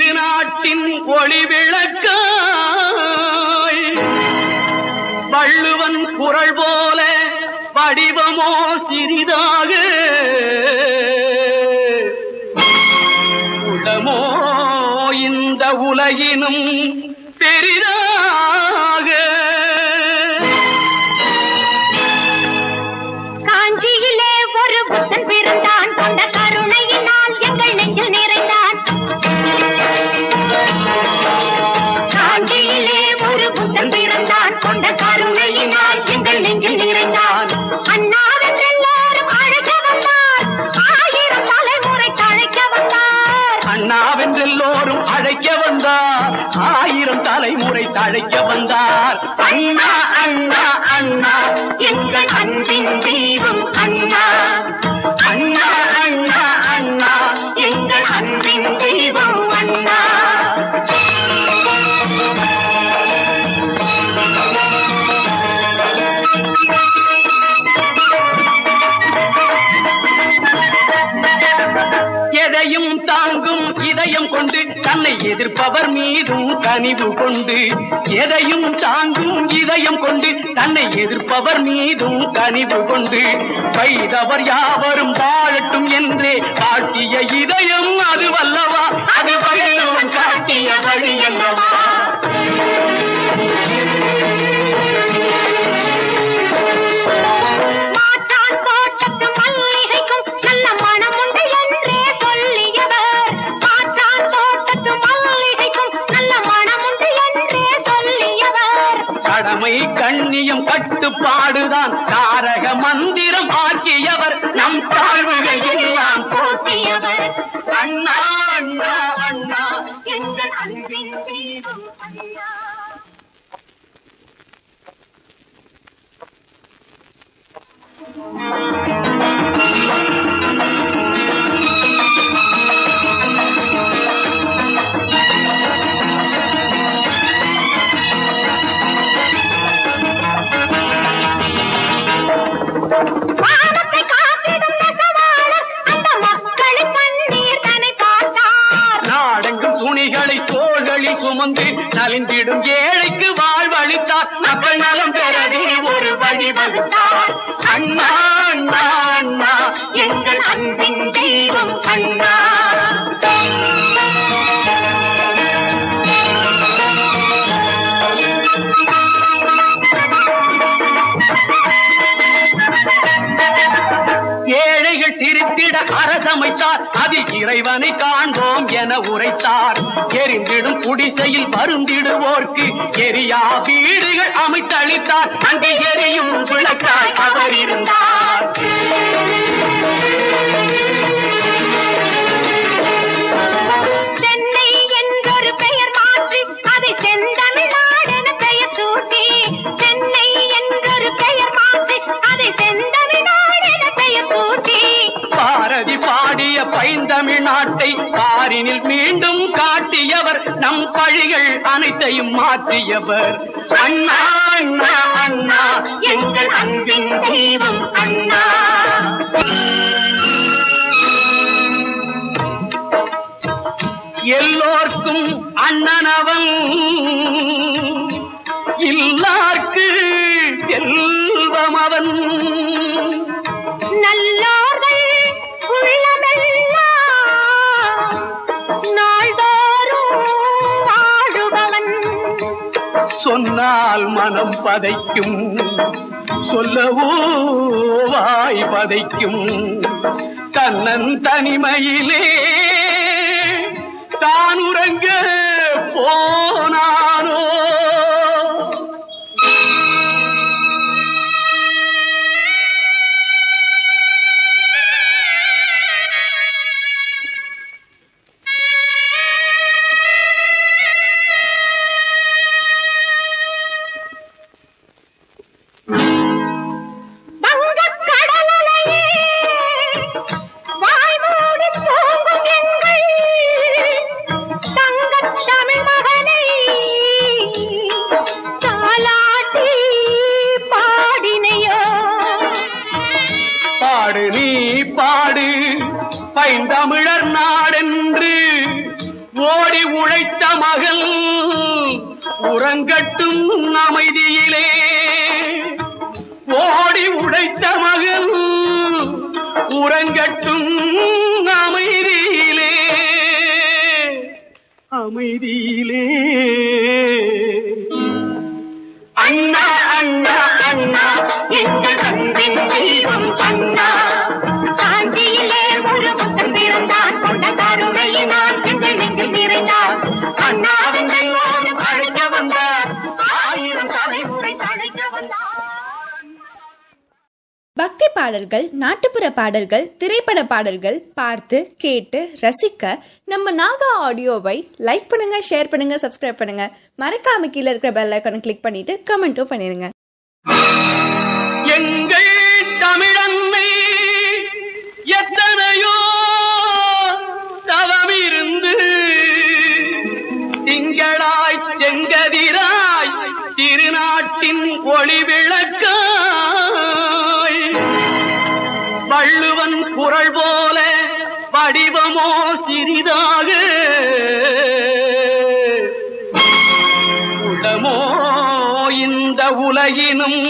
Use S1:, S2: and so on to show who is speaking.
S1: திருநாட்டின் ஒளி விளக்காய் வள்ளுவன் குரல் போல வடிவமோ சிறிதாக. உடமோ இந்த உலகினும் பெரிதாக
S2: அழைக்க வந்தார்.
S1: அண்ணா அண்ணா அண்ணா
S2: எங்கள் அன்பின் தெய்வம்.
S1: எதிர்ப்பவர் மீதும் கனிவு கொண்டு எதையும் சாங்கும் இதயம் கொண்டு தன்னை எதிர்ப்பவர் மீதும் கனிவு கொண்டு வைதவர் யாவரும் வாழட்டும் என்றே காட்டிய இதயம் அது வல்லவா அது வள்ளுவன் காட்டிய வழி அல்லவா கடமை கண்ணியம் கட்டுப்பாடுதான் தாரக மந்திரம் ஆக்கியவர் நம் தாழ்வுகள் எல்லாம் போக்கியவர் அண்ணா அண்ணா அண்ணா
S2: எங்கள் அன்பின் தெய்வம் அண்ணா
S1: Thank you. சுமந்து நலிந்திடும் ஏழைக்கு வாழ்வழித்தார் மக்கள் நலம் பெறவே ஒரு வழி வகுத்தார். அண்ணா அண்ணா. சிரித்திட அரசமைத்தார். அதில் இறைவனை காண்போம் என உரைத்தார். எரிந்திடும் குடிசையில் வருந்திடுவோர்க்கு எரியா வீடுகள் அமைத்தளித்தார். அங்கே அனைத்தையும் மாற்றியவர். அண்ணா அண்ணா அண்ணா எங்கள் அன்பின் தெய்வம் அண்ணா. எல்லோர்க்கும் அண்ணனவன் இல்லார்க்கு செல்வம் அவன். சொன்னால் மனம் பதைக்கும். சொல்லவோ வாய் பதைக்கும். தன்னன் தனிமையிலே தான் உறங்க
S2: போ பாடு நீ பாடு. பைந்தமிழர் நாடென்று ஓடி உழைத்த மகள்
S1: உறங்கட்டும் அமைதியிலே. ஓடி உழைத்த மகள் உறங்கட்டும் அமைதியிலே. அமைதியிலே. அண்ணா அண்ணா அண்ணா
S3: பக்தி பாடல்கள் நாட்டுப்புற பாடல்கள் திரைப்பட பாடல்கள் பார்த்து கேட்டு ரசிக்க நம்ம நாகா ஆடியோவை லைக் பண்ணுங்க ஷேர் பண்ணுங்க சப்ஸ்கிரைப் பண்ணுங்க. மறக்காம கீழே இருக்கிற பெல் ஐக்கனை கிளிக் பண்ணிட்டு கமெண்ட்டும் பண்ணிருங்க.
S1: எங்கள் தமிழன்மை? எத்தனையோ தவமிருந்து திங்களாய் செங்கதிராய் திருநாட்டின் ஒளி விளக்கம் குரல் போல வடிவமோ சிறிதாக. உளமோ இந்த உலகினும்